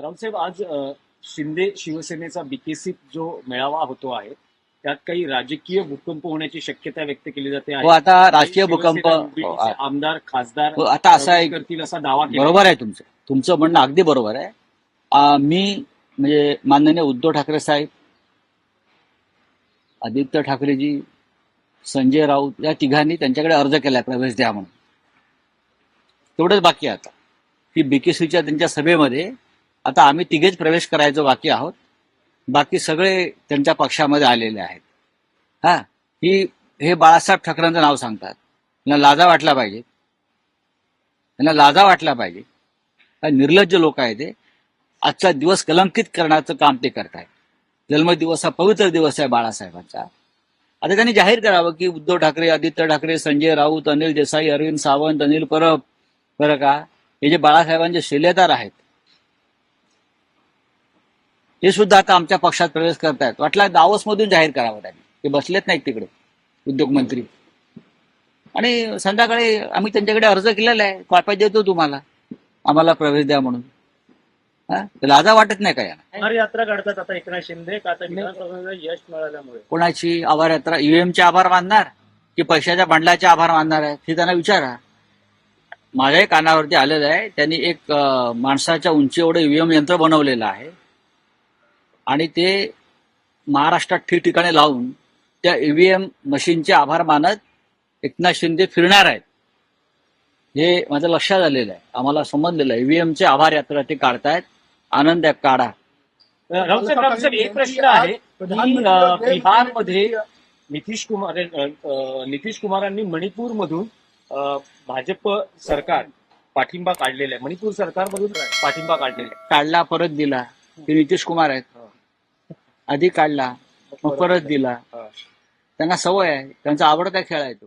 रावसाहेब आज शिंदे शिवसेनेचा बीकेसी जो मेळावा होतो आहे त्यात काही राजकीय भूकंप होण्याची शक्यता व्यक्त केली जाते हो आता राजकीय भूकंप हो, आमदार खासदार हो, आता असं करतील असा दावा केला. बरोबर आहे तुमचं. तुमचं म्हणणं अगदी बरोबर आहे. मी म्हणजे माननीय उद्धव ठाकरे साहेब आदित्य ठाकरेजी संजय राऊत या तिघांनी त्यांच्याकडे अर्ज केलाय प्रवेश द्या म्हणून. तेवढंच बाकी आता. की बीकेसीच्या त्यांच्या सभेमध्ये आता आम्ही तिघेच प्रवेश करायचो बाकी आहोत. बाकी सगळे त्यांच्या पक्षामध्ये आलेले आहेत. हा ही हे बाळासाहेब ठाकरेंचं नाव सांगतात. त्यांना लाजा वाटला पाहिजे. त्यांना लाजा वाटला पाहिजे. निर्लज्ज लोक आहे ते. आजचा दिवस कलंकित करण्याचं काम ते करतायत. जन्मदिवस हा पवित्र दिवस आहे बाळासाहेबांचा. आता त्यांनी जाहीर करावं की उद्धव ठाकरे आदित्य ठाकरे संजय राऊत अनिल देसाई अरविंद सावंत अनिल परब. बरं का? हे जे बाळासाहेबांचे शिलेदार आहेत हे सुद्धा आता आमच्या पक्षात प्रवेश करतायत. वाटला दावोसमधून जाहीर करावं त्यांनी. ते बसलेत नाहीत तिकडे उद्योगमंत्री. आणि संध्याकाळी आम्ही त्यांच्याकडे अर्ज केलेला आहे. कॉप्या देतो तुम्हाला. आम्हाला प्रवेश द्या म्हणून. लाजा वाटत नाही का यात्रा काढतात आता एकनाथ शिंदे यश मिळाल्यामुळे. कोणाची आभार यात्रा? ईव्हीएमचे आभार मानणार की पैशाच्या बंडलाचे आभार मानणार आहे हे त्यांना विचारा. माझ्याही कानावरती आलेलं आहे. त्यांनी एक माणसाच्या उंची एवढं ईव्हीएम यंत्र बनवलेलं आहे. आणि ते महाराष्ट्रात ठिकठिकाणी लावून त्या ईव्हीएम मशीनचे आभार मानत एकनाथ शिंदे फिरणार आहेत. हे माझं लक्षात आलेलं आहे. आम्हाला समजलेलं आहे. ईव्हीएमचे आभार यात्रा ते काढतायत. आनंद काढा. एक प्रश्न आहे. बिहारमध्ये नितीश कुमार नितीश कुमारांनी मणिपूर मधून भाजप सरकार पाठिंबा काढलेला आहे. मणिपूर सरकारमधून पाठिंबा काढलेला आहे. काढला परत दिला. ते नितीश कुमार आहेत. आधी काढला मग परत दिला. त्यांना सवय आहे. त्यांचा आवडता खेळ आहे तो.